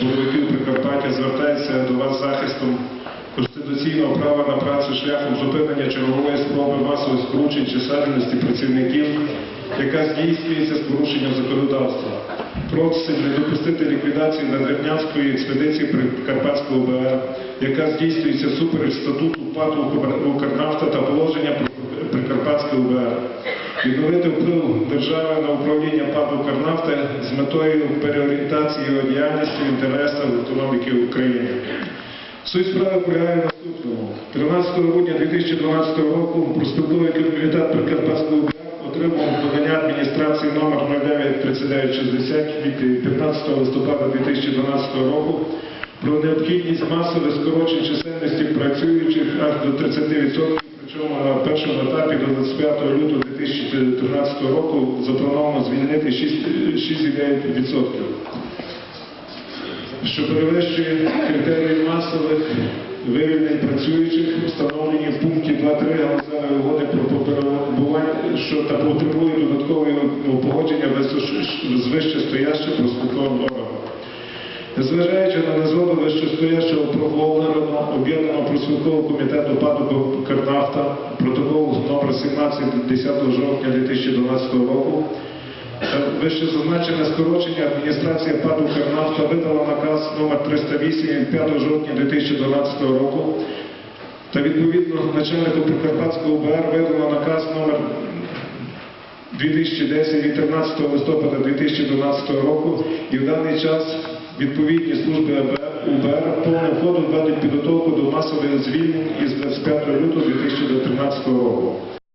бойовиків Прикарпаття звертається до вас захистом конституційного права на працю шляхом зупинення чергової спроби масових скручень чисельності працівників, яка здійснюється з порушенням законодавства. Просить не допустити ліквідації надрівнянської експедиції Прикарпатського ОБР, яка здійснюється всупереч статуту ПАТ «Укрнафта» та положення про Прикарпатське ОБР. Відновити вплив держави на управління ПАТ «Укрнафти» з метою переорієнтації його діяльності в інтересах економіки України. Суть справи полягає наступному. 13 грудня 2012 року проспілковий комітет Прикарпатського отримав подання адміністрації номер 093960 від 15 листопада 2012 року про необхідність масових скорочень чисельності працюючих аж до 30%, причому на першому етапі до 25 лютого 2013 року заплановано звільнити 6,9%, що перевищує критерії масових вивільнень працюючих, встановлені в пункті 2.3 галузевої угоди про перебування, що та потребує додаткового погодження з вищестоящим проспілковим органом. Незважаючи на незгоду вищестоящого проголошеного об'єднаного проспілкового комітету ПАДу протокол 17 10 жовтня 2012 року, вище зазначене скорочення адміністрація ПАДу «Карнафта» видала наказ номер 308 від 5 жовтня 2012 року. Та відповідно начальнику Прикарпатського ОБР видано наказ номер 2010 від 13 листопада 2012 року. І в даний час відповідні служби УБР повним ходом ведуть підготовку до масових звільнень із 25 лютого 2013 року.